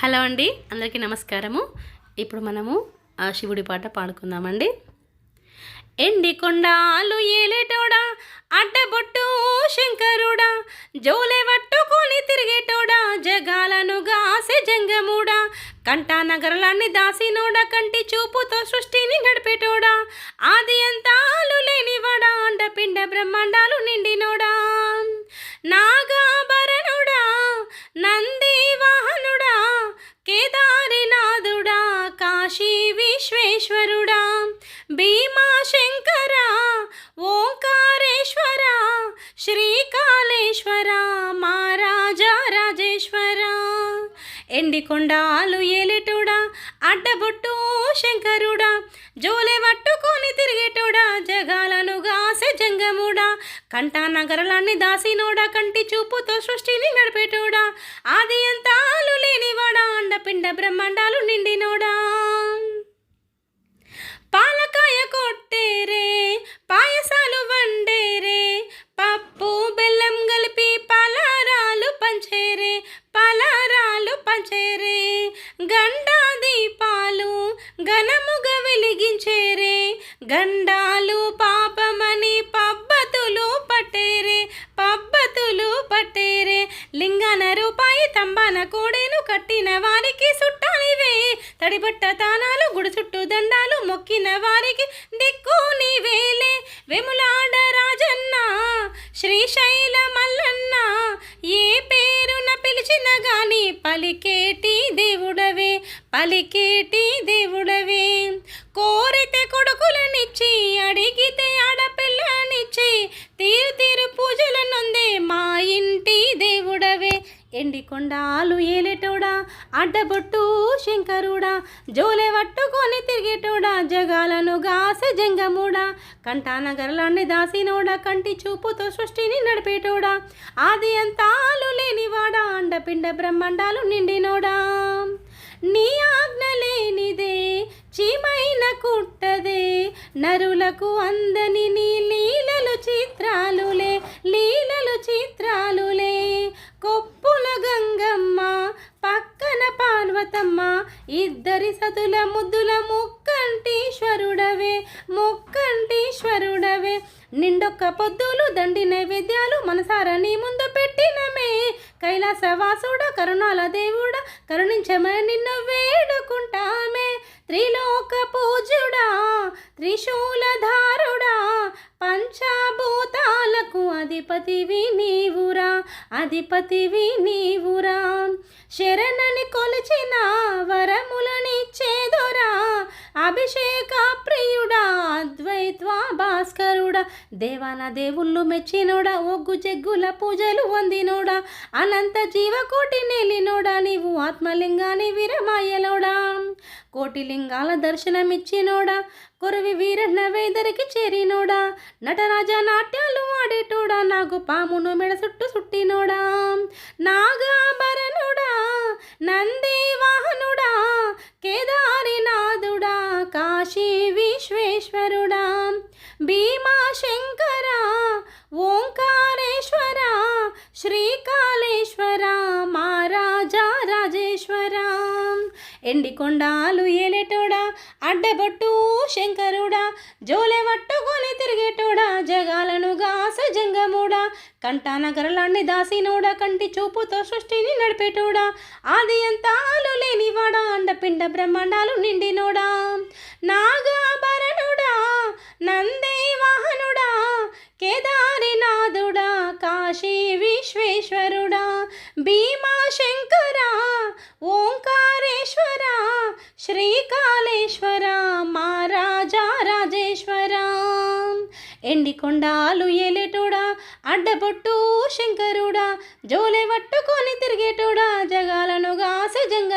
Hello అండి అందరికీ నమస్కారము. ఇప్పుడు మనము ఆ శివుడి పాట పాడుకుందామండి. ఎండి కొండాలు ఏలేటోడా అడ్డబొట్టు శంకరుడా జోలే పట్టుకొని తిరిగేటోడా జగాలను గాసే జంగముడా కంటా నగరాలన్నీ దాసినోడా కంటి చూపుతో సృష్టిని నడిపేటోడా ఆది అంతాలు లేనివాడా అండపిండ బ్రహ్మాండాలు నిండినోడా విశ్వేశ్వరుడా భీమాశంకర ఓంకారేశ్వర శ్రీకాళేశ్వర మహారాజా రాజేశ్వర. ఎండి కొండాలు ఏలేటోడా అడ్డబొట్టు శంకరుడా జోలె పట్టుకొని తిరిగేటోడా జగాలను గాసే జంగముడా కంటా నగరాలన్నీ దాసినోడా కంటి చూపుతో సృష్టిని నడిపేటోడా ఆది అంతాలు లేనివాడా అండపిండ బ్రహ్మాండాలు నిండినోడా. గండా దీపాలు ఘనముగా వెలిగించేరే. గండాలు పాపమని పబ్బతులు పట్టేరే పబ్బతులు పట్టేరే. లింగన రూపాయి తంబాన కోడేను కట్టిన వారికి సుట్టాలివే తడిబట్ట తానాలు గుడి చుట్టూ దండాలు మొక్కిన వారికి దిక్కు నీవేలే. వెములాడ రాజన్న శ్రీశైల మల్లన్న ఏ పేరున పిలిచిన గాని పలికేటి పలికేటి దేవుడవే? కోరితే కొడుకులనిచ్చి అడిగితే ఆడపిల్లనిచ్చి తీరు తీరు పూజలనుందే మా ఇంటి దేవుడవే. ఎండి కొండాలు ఏలేటోడా? అడ్డబొట్టు శంకరుడా? జోలే పట్టుకొని తిరిగేటోడా? జగాలను గాసె జంగముడా? కంటానగరలాన్ని దాసినోడా? కంటి చూపుతో సృష్టిని నడిపేటోడా? ఆది అంతాలు లేనివాడా? అండపిండ బ్రహ్మాండాలు నిండినోడా? నరులకు అందని నీ లీలలు చిత్రాలులే లీలలు చిత్రాలులే. కొప్పుల గంగమ్మ పక్కన పార్వతమ్మ ఇద్దరి సతుల ముద్దుల ముక్కంటీశ్వరుడవే ముక్కంటీశ్వరుడవే నిండొక్క పొద్దులు దండి నైవేద్యాలు మనసారా నీ ముందు పెట్టినమే. కైలాసవాసుడ కరుణాల దేవుడ కరుణించమని నిన్ను వేడుకుంటామే. త్రిలోకపు అధిపతివి నీవురా అధిపతివి నీవురా శరణని కొలిచిన వరములనిచ్చేదొరా అభిషేక ప్రియుడా అద్వైత్వ భాస్కరుడా. దేవాన దేవుళ్ళు మెచ్చినోడా ఒగ్గు జగ్గుల పూజలు వందినోడా. అనంత జీవకోటి నెలినోడా నీవు ఆత్మలింగాన్ని విరమాయలోడా. కోటి లింగాల దర్శనమిచ్చినోడా కొరవి వీరన్న వేదరికి చేరినోడా. నటరాజ నాట్య ఆడేటోడా? నాకు పామును మెడ చుట్టు సుట్టినోడా? నాగాభరణుడా? నంది వాహనుడా కేదారినాథుడా? కాశీ విశ్వేశ్వరుడా? భీమాశంకర? ఓంకారేశ్వర? శ్రీకాళేశ్వర? మహారాజా రాజేశ్వర? ఎండి కొండాలు ఏలేటోడా? అడ్డబొట్టు శంకరుడా జోలె పట్టుకొని తిరిగేటోడా జగాలను గాస జంగముడా కంటా నగరలాన్ని దాసినోడా కంటి చూపుతో సృష్టిని నడిపేటోడా ఆది అంతాలు లేనివాడా అండపిండ బ్రహ్మాండాలు నిండినోడా నాగాభరణుడా నంది ఎండి కొండాలు ఏలేటోడా? అడ్డబొట్టు శంకరుడా? జోలె పట్టుకొని తిరిగేటోడా? జగాలను గాసె జంగ